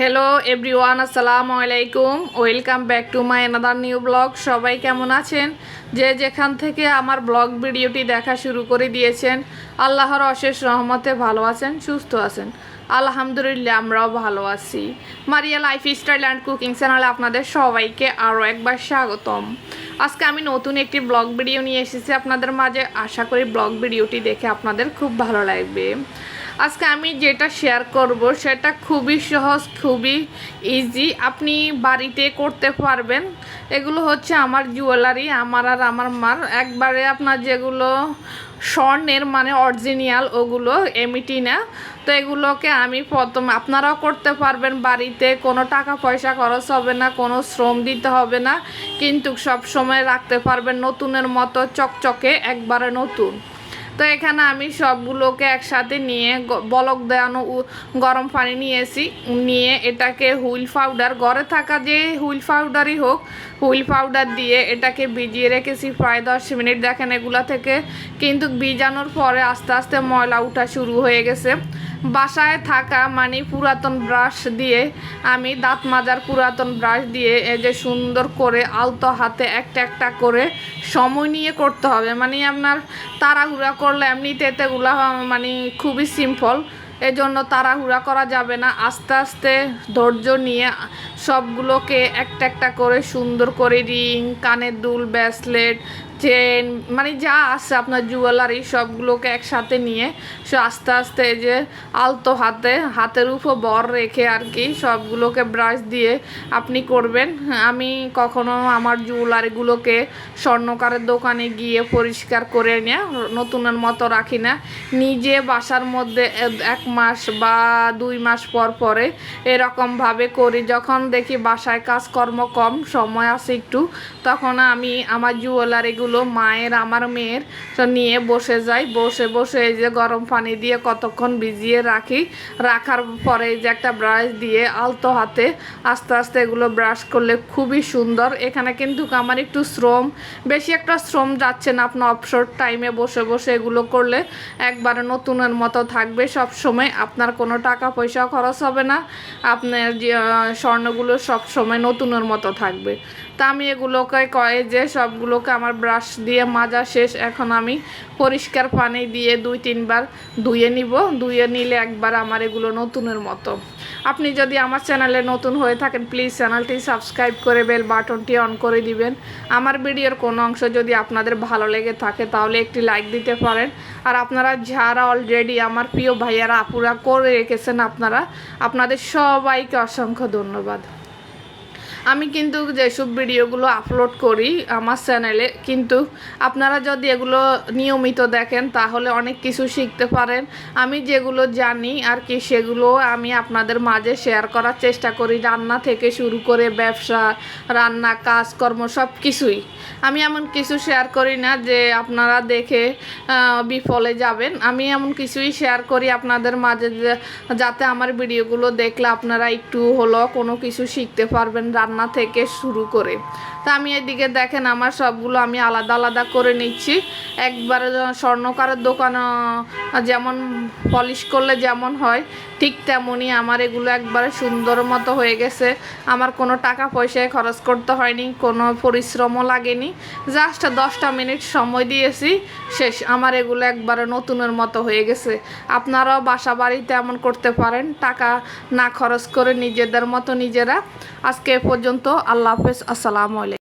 Hello everyone আসসালামু আলাইকুম। Welcome back to my another new blog সবাই কেমন আছেন? যে যেখান থেকে আমার ব্লগ ভিডিওটি দেখা শুরু করে দিয়েছেন, আল্লাহর অশেষ রহমতে ভালো আছেন, সুস্থ আছেন। আলহামদুলিল্লাহ, আমরাও ভালো আছি। Maria lifestyle and cooking চ্যানেলে আপনাদের সবাইকে আরও একবার স্বাগতম। আজকে আমি নতুন একটি ব্লগ ভিডিও নিয়ে এসেছি আপনাদের মাঝে। আশা করি ব্লগ ভিডিওটি দেখে আপনাদের খুব ভালো লাগবে। আজকে আমি যেটা শেয়ার করব, সেটা খুবই সহজ, খুবই ইজি আপনি বাড়িতে করতে পারবেন। এগুলো হচ্ছে আমার জুয়েলারি আমার আর আমার মার। একবারে আপনার যেগুলো স্বর্ণের মানে অরিজিনাল ওগুলো এমিটি না। তো এগুলোকে আমি প্রথম, আপনারাও করতে পারবেন বাড়িতে, কোনো টাকা পয়সা খরচ হবে না, কোনো শ্রম দিতে হবে না, কিন্তু সব সময় রাখতে পারবেন নতুনের মতো চকচকে, একবারে নতুন। তো এখানে আমি সবগুলোকে একসাথে নিয়ে বলক দেওয়ানো গরম পানি নিয়েছি, নিয়ে এটাকে হুইল পাউডার, ঘরে থাকা যে হুইল পাউডারই হোক, হুইল পাউডার দিয়ে এটাকে ভিজিয়ে রেখেছি প্রায় দশ মিনিট। দেখেন এগুলা থেকে কিন্তু ভিজানোর পরে আস্তে আস্তে ময়লা উঠা শুরু হয়ে গেছে। বাসায় থাকা মানে পুরাতন ব্রাশ দিয়ে, আমি দাঁত মাজার পুরাতন ব্রাশ দিয়ে এই যে সুন্দর করে আলতো হাতে একটা একটা করে সময় নিয়ে করতে হবে। মানে আপনার তাড়াহুড়া করলে এমনিতে এতেগুলা মানে খুবই সিম্পল এজন্য তাড়াহুড়া করা যাবে না। আস্তে আস্তে ধৈর্য নিয়ে সবগুলোকে একটা একটা করে সুন্দর করে রিং, কানের দুল ব্রেসলেট চেন মানে যা আছে আপনার জুয়েলারি সবগুলোকে একসাথে নিয়ে, সে আস্তে আস্তে যে আলতো হাতে, হাতের উপর বর রেখে আর কি সবগুলোকে ব্রাশ দিয়ে আপনি করবেন। আমি কখনো আমার জুয়েলারিগুলোকে স্বর্ণকারের দোকানে গিয়ে পরিষ্কার করে নিয়ে নতুনের মতো রাখি না। নিজে বাসার মধ্যে এক মাস বা দুই মাস পর পরে এরকমভাবে করি। যখন দেখি বাসায় কাজকর্ম কম, সময় আছে একটু, তখন আমি আমার জুয়েলারিগুলো মায়ের, আমার মেয়ের নিয়ে বসে যাই। বসে বসে এই যে গরম পানি দিয়ে কতক্ষণ ভিজিয়ে রাখি। রাখার পরে এই যে একটা ব্রাশ দিয়ে আলতো হাতে আস্তে আস্তে এগুলো ব্রাশ করলে খুবই সুন্দর। এখানে কিন্তু আমার একটু শ্রম, বেশি একটা শ্রম যাচ্ছে না। আপনার অবসর টাইমে বসে বসে এগুলো করলে একবারে নতুনের মতো থাকবে। সব সময় আপনার কোনো টাকা পয়সা খরচ হবে না। আপনার যে স্বর্ণগুলো সব সময় নতুনের মতো থাকবে। তা আমি এগুলোকে কয়ে যে সবগুলোকে আমার ব্রাশ দিয়ে মাজা শেষ। এখন আমি পরিষ্কার পানি দিয়ে দুই, তিনবার ধুয়ে নিব। ধুয়ে নিলে একবার আমার এগুলো নতুনের মতো। আপনি যদি আমার চ্যানেলে নতুন হয়ে থাকেন, প্লিজ চ্যানেলটি সাবস্ক্রাইব করে বেল বাটনটি অন করে দিবেন। আমার ভিডিওর কোনো অংশ যদি আপনাদের ভালো লেগে থাকে, তাহলে একটি লাইক দিতে পারেন। আর আপনারা যারা অলরেডি আমার প্রিয় ভাইয়ারা, আপুরা করে রেখেছেন আপনারা, আপনাদের সবাইকে অসংখ্য ধন্যবাদ। আমি কিন্তু যেসব ভিডিওগুলো আপলোড করি আমার চ্যানেলে কিন্তু আপনারা যদি এগুলো নিয়মিত দেখেন, তাহলে অনেক কিছু শিখতে পারেন। আমি যেগুলো জানি আর কি, সেগুলো আমি আপনাদের মাঝে শেয়ার করার চেষ্টা করি। রান্না থেকে শুরু করে ব্যবসা, রান্না, কাজকর্ম সব কিছুই আমি এমন কিছু শেয়ার করি না যে আপনারা দেখে বিফলে যাবেন। আমি এমন কিছুই শেয়ার করি আপনাদের মাঝে যাতে আমার ভিডিওগুলো দেখলে আপনারা একটু হলো কোনো কিছু শিখতে পারবেন। রান্না থেকে শুরু করে। তা আমি এদিকে দেখেন আমার সবগুলো আমি আলাদা আলাদা করে নিচ্ছি। একবারে স্বর্ণকারের দোকান যেমন পলিশ করলে যেমন হয়, ঠিক তেমনই আমার এগুলো একবারে সুন্দর মতো হয়ে গেছে। আমার কোনো টাকা পয়সায় খরচ করতে হয়নি, কোনো পরিশ্রমও লাগেনি। জাস্ট দশটা মিনিট সময় দিয়েছি, শেষ। আমার এগুলো একবারে নতুনের মতো হয়ে গেছে। আপনারাও বাসা বাড়িতে এমন করতে পারেন, টাকা না খরচ করে নিজেদের মতো নিজেরা। আজকে পর্যন্ত আল্লাহ হাফেজ আসসালামু আলাইকুম।